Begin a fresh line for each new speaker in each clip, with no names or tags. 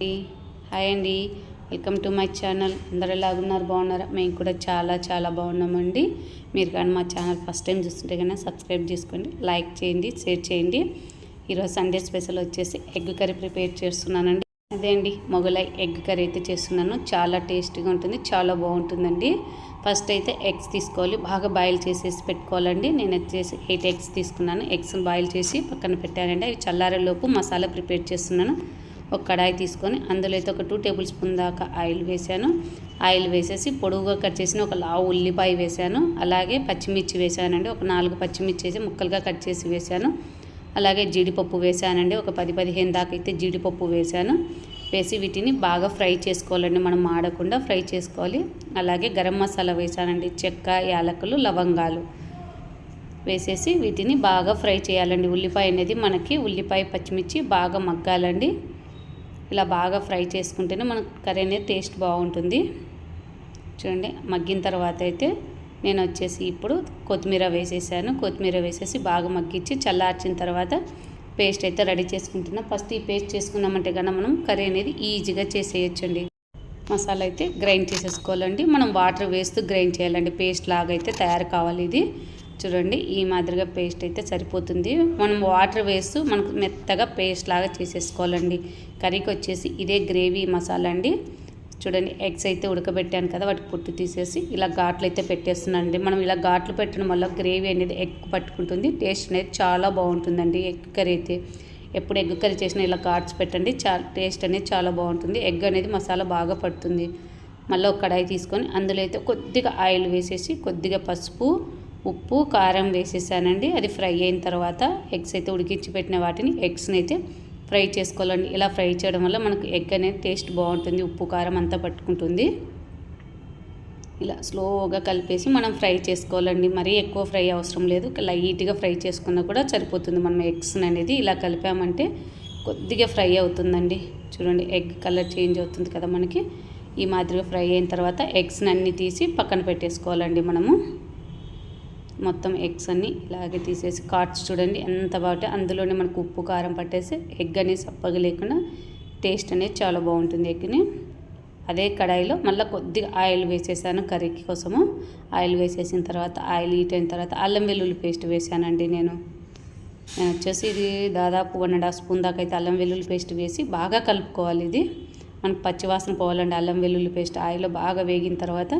Hi అండి. Welcome to my channel. అందరు ఎలాగున్నారు? బాగున్నారా? మేము కూడా చాలా చాలా బాగున్నామండి. మీరు కానీ మా ఛానల్ ఫస్ట్ టైం చూస్తుంటే కానీ సబ్స్క్రైబ్ చేసుకోండి లైక్ చేయండి షేర్ చేయండి. ఈరోజు సండే స్పెషల్ వచ్చేసి ఎగ్ కర్రీ ప్రిపేర్ చేస్తున్నానండి. అదే అండి మొగలై ఎగ్ కర్రీ అయితే చేస్తున్నాను. చాలా టేస్టీగా ఉంటుంది చాలా బాగుంటుందండి. ఫస్ట్ అయితే ఎగ్స్ తీసుకోవాలి. బాగా బాయిల్ చేసేసి పెట్టుకోవాలండి. నేను వచ్చేసి ఎయిట్ ఎగ్స్ తీసుకున్నాను. ఎగ్స్ని బాయిల్ చేసి పక్కన పెట్టానండి. అవి చల్లారేలోపు మసాలా ప్రిపేర్ చేస్తున్నాను. ఒక కడాయి తీసుకొని అందులో అయితే ఒక టూ టేబుల్ స్పూన్ దాకా ఆయిల్ వేసాను ఆయిల్ వేసేసి పొడుగుగా కట్ చేసిన ఒక లావు ఉల్లిపాయ వేసాను అలాగే పచ్చిమిర్చి వేసానండి ఒక నాలుగు పచ్చిమిర్చి వేసి ముక్కలుగా కట్ చేసి వేసాను అలాగే జీడిపప్పు వేసానండి ఒక పది పదిహేను దాకా అయితే జీడిపప్పు వేసాను వేసి వీటిని బాగా ఫ్రై చేసుకోవాలండి. మనం మాడకుండా ఫ్రై చేసుకోవాలి. అలాగే గరం మసాలా వేసానండి చెక్క యాలకులు లవంగాలు వేసేసి వీటిని బాగా ఫ్రై చేయాలండి. ఉల్లిపాయ అనేది మనకి ఉల్లిపాయ పచ్చిమిర్చి బాగా మగ్గాలండి. ఇలా బాగా ఫ్రై చేసుకుంటేనే మనకు కర్రీ అనేది టేస్ట్ బాగుంటుంది. చూడండి మగ్గిన తర్వాత అయితే నేను వచ్చేసి ఇప్పుడు కొత్తిమీర వేసేసాను. కొత్తిమీర వేసేసి బాగా మగ్గించి చల్లార్చిన తర్వాత పేస్ట్ అయితే రెడీ చేసుకుంటున్నా. ఫస్ట్ ఈ పేస్ట్ చేసుకున్నామంటే కన్నా మనం కర్రీ అనేది ఈజీగా చేసేయచ్చండి. మసాలా అయితే గ్రైండ్ చేసేసుకోవాలండి. మనం వాటర్ వేస్తూ గ్రైండ్ చేయాలండి. పేస్ట్ లాగా అయితే తయారు కావాలి ఇది. చూడండి ఈ మాదిరిగా పేస్ట్ అయితే సరిపోతుంది. మనం వాటర్ వేస్తూ మనకు మెత్తగా పేస్ట్ లాగా చేసేసుకోవాలండి. కర్రీకి వచ్చేసి ఇదే గ్రేవీ మసాలా అండి. చూడండి ఎగ్స్ అయితే ఉడకబెట్టాను కదా వాటికి పుట్టు తీసేసి ఇలా ఘాట్లు అయితే పెట్టేస్తున్నానండి. మనం ఇలా ఘాట్లు పెట్టడం వల్ల గ్రేవీ అనేది ఎగ్ పట్టుకుంటుంది. టేస్ట్ అనేది చాలా బాగుంటుందండి ఎగ్ కర్రీ అయితే. ఎప్పుడు ఎగ్ కర్రీ చేసినా ఇలా ఘాట్స్ పెట్టండి చాలా టేస్ట్ అనేది చాలా బాగుంటుంది. ఎగ్ అనేది మసాలా బాగా పడుతుంది. మళ్ళీ ఒక కడాయి తీసుకొని అందులో అయితే కొద్దిగా ఆయిల్ వేసేసి కొద్దిగా పసుపు ఉప్పు కారం వేసేసానండి. అది ఫ్రై అయిన తర్వాత ఎగ్స్ అయితే ఉడికించి పెట్టిన వాటిని ఎగ్స్ని అయితే ఫ్రై చేసుకోవాలండి. ఇలా ఫ్రై చేయడం వల్ల మనకు ఎగ్ అనేది టేస్ట్ బాగుంటుంది ఉప్పు కారం అంతా పట్టుకుంటుంది. ఇలా స్లోగా కలిపేసి మనం ఫ్రై చేసుకోవాలండి. మరీ ఎక్కువ ఫ్రై అవసరం లేదు. లైట్గా ఫ్రై చేసుకున్నా కూడా సరిపోతుంది. మనం ఎగ్స్ అనేది ఇలా కలిపామంటే కొద్దిగా ఫ్రై అవుతుందండి. చూడండి ఎగ్ కలర్ చేంజ్ అవుతుంది కదా మనకి. ఈ మాదిరిగా ఫ్రై అయిన తర్వాత ఎగ్స్ని అన్నీ తీసి పక్కన పెట్టేసుకోవాలండి మనము. మొత్తం ఎగ్స్ అన్ని ఇలాగే తీసేసి కాట్స్ చూడండి ఎంత బాగుంటే అందులోనే మనకు ఉప్పు కారం పట్టేసి ఎగ్ అనేది సప్పగా లేకుండా టేస్ట్ అనేది చాలా బాగుంటుంది ఎగ్ని. అదే కడాయిలో మళ్ళీ కొద్దిగా ఆయిల్ వేసేసాను కర్రీ కోసము. ఆయిల్ వేసేసిన తర్వాత ఆయిల్ హీట్ అయిన తర్వాత అల్లం వెల్లుల్లి పేస్ట్ వేసానండి నేను. నేను వచ్చేసి ఇది దాదాపు వన్ అండ్ హాఫ్ స్పూన్ దాకా అయితే అల్లం వెల్లుల్లి పేస్ట్ వేసి బాగా కలుపుకోవాలి ఇది. మనకు పచ్చివాసన పోవాలండి అల్లం వెల్లుల్లి పేస్ట్ ఆయిల్లో బాగా వేగిన తర్వాత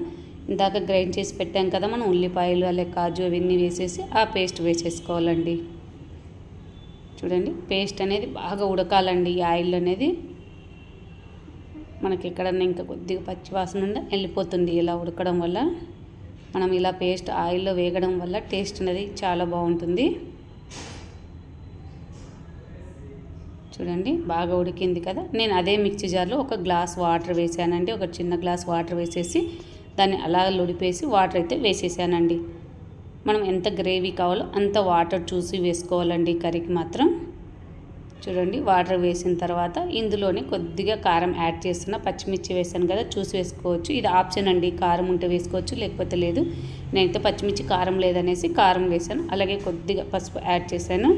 ఇందాక గ్రైండ్ చేసి పెట్టాం కదా మనం ఉల్లిపాయలు అలాగే కాజు అవన్నీ వేసేసి ఆ పేస్ట్ వేసేసుకోవాలండి. చూడండి పేస్ట్ అనేది బాగా ఉడకాలండి. ఈ ఆయిల్ అనేది మనకి ఎక్కడన్నా ఇంకా కొద్దిగా పచ్చివాసన ఉంటే వెళ్ళిపోతుంది ఇలా ఉడకడం వల్ల. మనం ఇలా పేస్ట్ ఆయిల్లో వేగడం వల్ల టేస్ట్ అనేది చాలా బాగుంటుంది. చూడండి బాగా ఉడికింది కదా. నేను అదే మిక్సీ జార్లో ఒక గ్లాస్ వాటర్ వేసానండి. ఒక చిన్న గ్లాస్ వాటర్ వేసేసి దాన్ని అలా లుడిపేసి వాటర్ అయితే వేసేసానండి. మనం ఎంత గ్రేవీ కావాలో అంత వాటర్ చూసి వేసుకోవాలండి కర్రీకి మాత్రం. చూడండి వాటర్ వేసిన తర్వాత ఇందులోనే కొద్దిగా కారం యాడ్ చేస్తున్న. పచ్చిమిర్చి వేసాను కదా చూసి వేసుకోవచ్చు. ఇది ఆప్షన్ అండి కారం ఉంటే వేసుకోవచ్చు లేకపోతే లేదు. నేనైతే పచ్చిమిర్చి కారం లేదనేసి కారం వేసాను. అలాగే కొద్దిగా పసుపు యాడ్ చేశాను.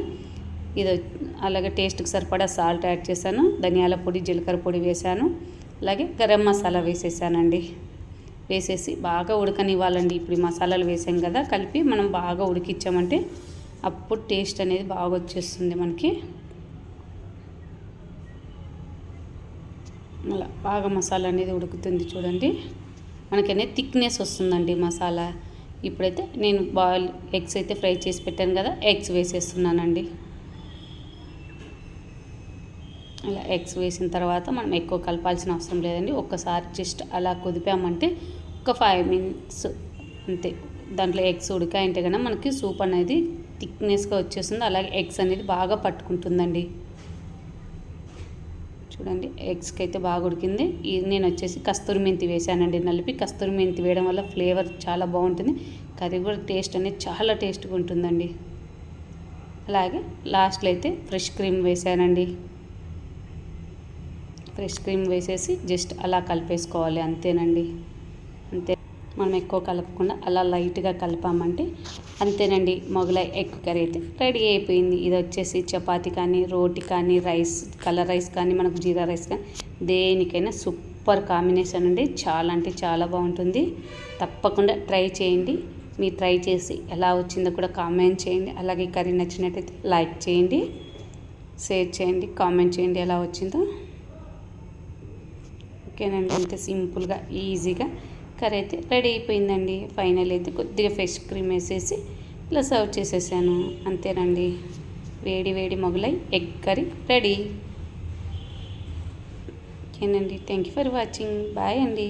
ఇది అలాగే టేస్ట్కి సరిపడా సాల్ట్ యాడ్ చేశాను. ధనియాల పొడి జీలకర్ర పొడి వేశాను అలాగే గరం మసాలా వేసేసానండి. వేసేసి బాగా ఉడకనివ్వాలండి. ఇప్పుడు ఈ మసాలాలు వేసాం కదా కలిపి మనం బాగా ఉడికిచ్చామంటే అప్పుడు టేస్ట్ అనేది బాగా వచ్చేస్తుంది మనకి. అలా బాగా మసాలా అనేది ఉడుకుతుంది చూడండి. మనకనే థిక్నెస్ వస్తుందండి మసాలా. ఇప్పుడైతే నేను బాయిల్ ఎగ్స్ అయితే ఫ్రై చేసి పెట్టాను కదా ఎగ్స్ వేసేస్తున్నానండి. అలా ఎగ్స్ వేసిన తర్వాత మనం ఎక్కువ కలపాల్సిన అవసరం లేదండి. ఒక్కసారి జస్ట్ అలా కుదిపామంటే ఒక ఫైవ్ మినిట్స్ అంతే. దాంట్లో ఎగ్స్ ఉడికాయంటే కన్నా మనకి సూప్ అనేది థిక్నెస్గా వచ్చేస్తుంది. అలాగే ఎగ్స్ అనేది బాగా పట్టుకుంటుందండి. చూడండి ఎగ్స్కి అయితే బాగా ఉడికింది. నేను వచ్చేసి కస్తూరి మెంతి వేసానండి. నలిపి కస్తూరి మెంతి వేయడం వల్ల ఫ్లేవర్ చాలా బాగుంటుంది. కర్రీ కూడా టేస్ట్ అనేది చాలా టేస్ట్గా ఉంటుందండి. అలాగే లాస్ట్లో అయితే ఫ్రెష్ క్రీమ్ వేసానండి. ఫ్రెష్ క్రీమ్ వేసేసి జస్ట్ అలా కలిపేసుకోవాలి అంతేనండి. అంతే. మనం ఎక్కువ కలపకుండా అలా లైట్గా కలిపామంటే అంతేనండి. మొగలై ఎగ్ కర్రీ అయితే రెడీ అయిపోయింది. ఇది వచ్చేసి చపాతి కానీ రోటి కానీ రైస్ కలర్ రైస్ కానీ మనకు జీరా రైస్ కానీ దేనికైనా సూపర్ కాంబినేషన్ అండి. చాలా అంటే చాలా బాగుంటుంది. తప్పకుండా ట్రై చేయండి. మీరు ట్రై చేసి ఎలా వచ్చిందో కూడా కామెంట్ చేయండి. అలాగే కర్రీ నచ్చినట్టయితే లైక్ చేయండి షేర్ చేయండి కామెంట్ చేయండి ఎలా వచ్చిందో. ఓకేనండి ఇంత సింపుల్గా ఈజీగా కర్రీ అయితే రెడీ అయిపోయిందండి. ఫైనల్ అయితే కొద్దిగా ఫ్రెష్ క్రీమ్ వేసేసి ఇలా సర్వ్ చేసేసాను. అంతేనండి. వేడి వేడి మొగలై ఎగ్ కర్రీ రెడీ. ఓకేనండి. Thank you for watching. Bye అండి.